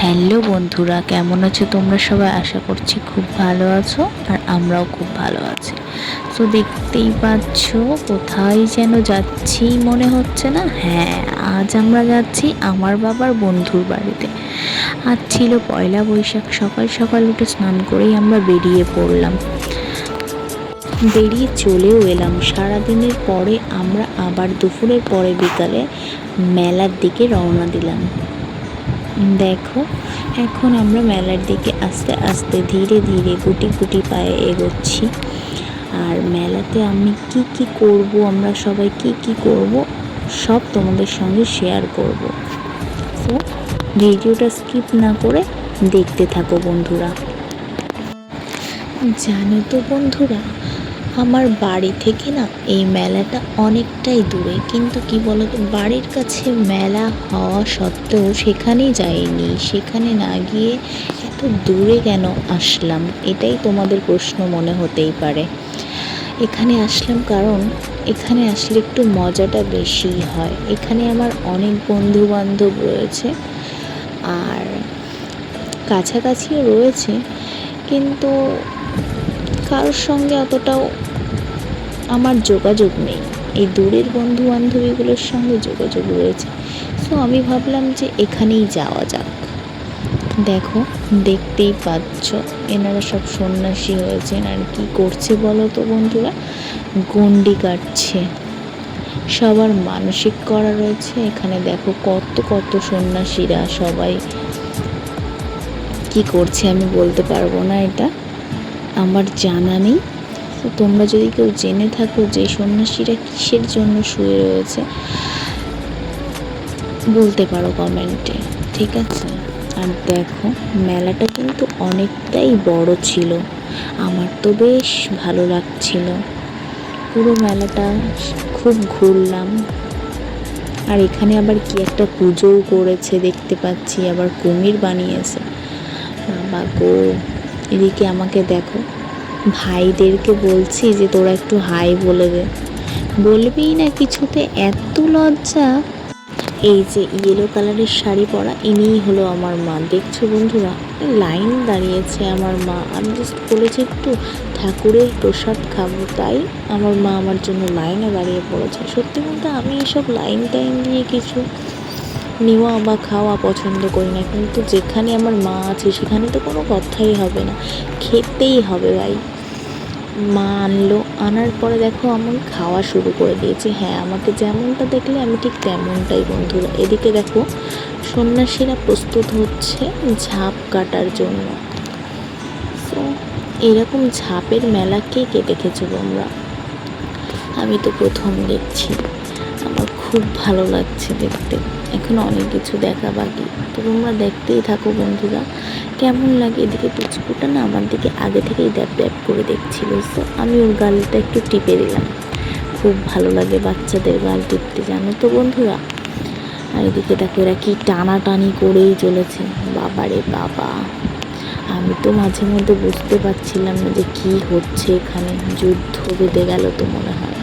Hello বন্ধুরা, কেমন আছো তোমরা সবাই? আশা করছি খুব ভালো আছো আর আমরাও খুব ভালো আছি। তো দেখতেই পাচ্ছ, কোথায় যেন যাচ্ছি মনে হচ্ছে না? হ্যাঁ আজ আমরা যাচ্ছি আমার বাবার বন্ধুর বাড়িতে। আজ ছিল পয়লা বৈশাখ, সকাল সকাল উঠে স্নান করেই আমরা বেরিয়ে পড়লাম। বেরিয়ে চলেও এলাম। সারাদিনের পরে আমরা আবার দুপুরের পরে বিকালে মেলার দিকে রওনা দিলাম। দেখো, এখন আমরা মেলার দিকে আস্তে আস্তে ধীরে ধীরে গুটি গুটি পায়ে এগোচ্ছি। আর মেলাতে আমি কি কি করব, আমরা সবাই কি কি করব, সব তোমাদের সঙ্গে শেয়ার করব। তো ভিডিওটা স্কিপ না করে দেখতে থাকো বন্ধুরা। জানো তো বন্ধুরা আমার বাড়ি থেকে না এই মেলাটা অনেকটাই দূরে। কিন্তু কি বলতো, বাড়ির কাছে মেলা হওয়া সত্ত্বেও সেখানে যাইনি। সেখানে না গিয়ে এত দূরে কেন আসলাম? এটাই তোমাদের প্রশ্ন মনে হতেই পারে। এখানে আসলাম কারণ এখানে আসলে একটু মজাটা বেশি হয়। এখানে আমার অনেক বন্ধু বান্ধব রয়েছে আর কাছাকাছিও রয়েছে। কিন্তু কারোর সঙ্গে অতটাও আমার যোগাযোগ নেই। এই দূরের বন্ধু বান্ধবীগুলোর সঙ্গে যোগাযোগ রয়েছে। সো আমি ভাবলাম যে এখানেই যাওয়া যাক। দেখো, দেখতেই পাচ্ছ, এনারা সব সন্ন্যাসী হয়েছেন। আর কি করছে বলো তো বন্ধুরা? গন্ডি কাটছে। সবার মানসিক করা রয়েছে। এখানে দেখো কত কত সন্ন্যাসীরা সবাই কি করছে আমি বলতে পারব না এটা। আমার জানা নেই। তোমরা যদি কেউ জেনে থাকো যে সন্ন্যাসীরা কিসের জন্য শুয়ে রয়েছে, বলতে পারো কমেন্টে ঠিক আছে? আর দেখো, মেলাটা কিন্তু অনেকটাই বড় ছিল। আমার তো বেশ ভালো লাগছিল। পুরো মেলাটা খুব ঘুরলাম। আর এখানে আবার কি একটা পুজোও করেছে দেখতে পাচ্ছি, আবার কুমির বানিয়েছে। বাবা গো, এদিকে আমাকে দেখো। ভাইদেরকে বলছি যে তোরা একটু হাই বলে দে। বলবেই না কিছুতে এত লজ্জা। এই যে ইয়েলো কালারের শাড়ি পরা, ইনিই হলো আমার মা। দেখছ বন্ধুরা, লাইন দাঁড়িয়েছে আমার মা। আমি জাস্ট বলেছি একটু ঠাকুরের প্রসাদ খাব, তাই আমার মা আমার জন্য লাইনে দাঁড়িয়ে পড়েছে। সত্যি বলতে আমি এসব লাইন টাইন দিয়ে কিছু নেওয়া বা খাওয়া পছন্দ করি না। কিন্তু যেখানে আমার মা আছে, সেখানে তো কোনো কথাই হবে না। খেতেই হবে ভাই। মা আনলো আনার পরে দেখো আমি খাওয়া শুরু করে দিয়েছি। হ্যাঁ আমাকে যেমনটা দেখলে আমি ঠিক তেমনটাই, বন্ধুরা। এদিকে দেখো, সন্ন্যাসীরা প্রস্তুত হচ্ছে ঝাঁপ কাটার জন্য। তো এরকম ঝাঁপের মেলা কে কে দেখেছ তোমরা? আমি তো প্রথম দেখছি। আমার খুব ভালো লাগছে দেখতে। এখন অনেক কিছু দেখা বাকি। তো তোমরা দেখতেই থাকো বন্ধুরা। কেমন লাগে এদিকে টুচকুটা না আমার দিকে আগে থেকেই দ্যাপ দ্যাপ করে দেখছিল। তো আমি ওর গালটা একটু টিপে দিলাম। খুব ভালো লাগে বাচ্চাদের গাল টিপতে, জানো তো বন্ধুরা? আর এদিকে দেখো এরা কি টানাটানি করেই চলেছে। বাবারে বাবা। আমি তো মাঝে মধ্যে বুঝতে পারছিলাম না যে কি হচ্ছে এখানে। যুদ্ধ বেঁধে গেল তো মনে হয়।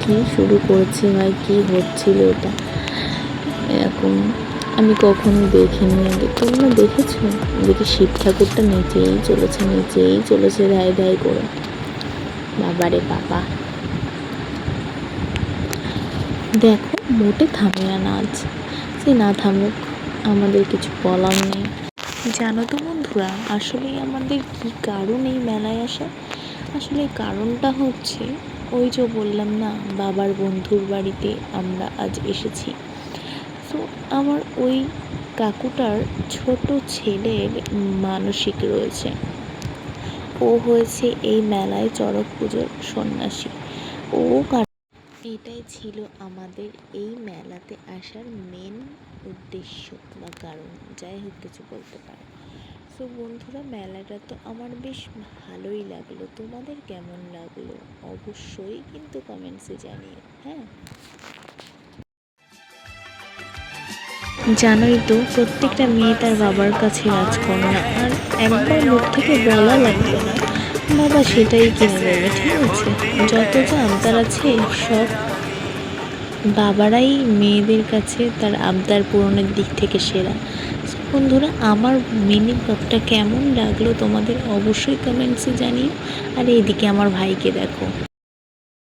কি শুরু করেছে ভাই? কি হচ্ছিল এটা? এরকম। আমি কখনো দেখিনি আগে। তোমরা দেখেছ? দেখি শিব ঠাকুরটা নিচেই চলেছে নিচেই চলেছে ধাই ধাই করে। বাবারে বাবা। দেখো, মোটে থামে না নাচ সে না থামুক, আমাদের কিছু বলার নেই। জানো তো বন্ধুরা আসলে আমাদের কি কারণ এই মেলায় আসা? আসলে কারণটা হচ্ছে, ওই যে বললাম না, বাবার বন্ধুর বাড়িতে আমরা আজ এসেছি। তো আমার ওই কাকুটার ছোট ছেলের মানসিক রয়েছে। ও হয়েছে এই মেলায় চড়ক পুজোর সন্ন্যাসী। ও এটাই ছিল আমাদের এই মেলাতে আসার মেন উদ্দেশ্য বা কারণ, যাই হোক কিছু বলতে পারো। সো বন্ধুরা, মেলাটা তো আমার বেশ ভালোই লাগল। তোমাদের কেমন লাগল? অবশ্যই কিন্তু কমেন্টসে জানিও হ্যাঁ? জানোই তো, প্রত্যেকটা মেয়ে তার বাবার কাছে রাজকন্যা, আর একবার মুখ থেকে বলা লাগবে না, বাবা সেটাই কিনে দেবে ঠিক আছে? যত যা আবদার আছে, সব বাবারাই মেয়েদের কাছে তার আবদার পূরণের দিক থেকে সেরা। বন্ধুরা, আমার মিনি ব্লগটা কেমন লাগল তোমাদের অবশ্যই কমেন্টসে জানিও, আর এইদিকে আমার ভাইকে দেখো।